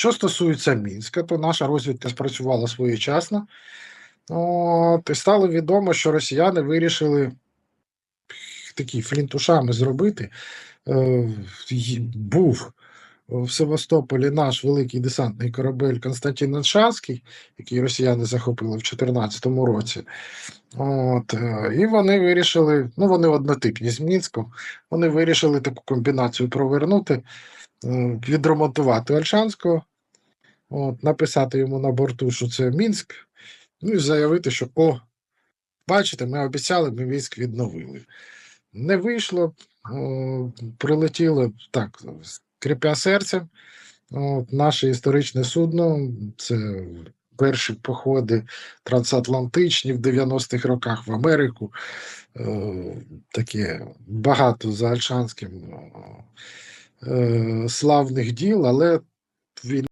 Що стосується Мінська, то наша розвідка спрацювала своєчасно. От, і стало відомо, що росіяни вирішили такі флінтушами зробити. Е, був в Севастополі наш великий десантний корабель Константин Аншанський, який росіяни захопили в 2014 році. От, е, і вони вирішили, ну вони однотипні з Мінськом, вони вирішили таку комбінацію провернути, е, відремонтувати Ольшанського, от, написати йому на борту, що це Мінськ, ну і заявити, що о, бачите, ми обіцяли, ми військ відновили. Не вийшло, о, прилетіло так, скрипя серцем. От, наше історичне судно це перші походи трансатлантичні в 90-х роках в Америку. Е, таке багато за Альшанським е, славних діл, але війна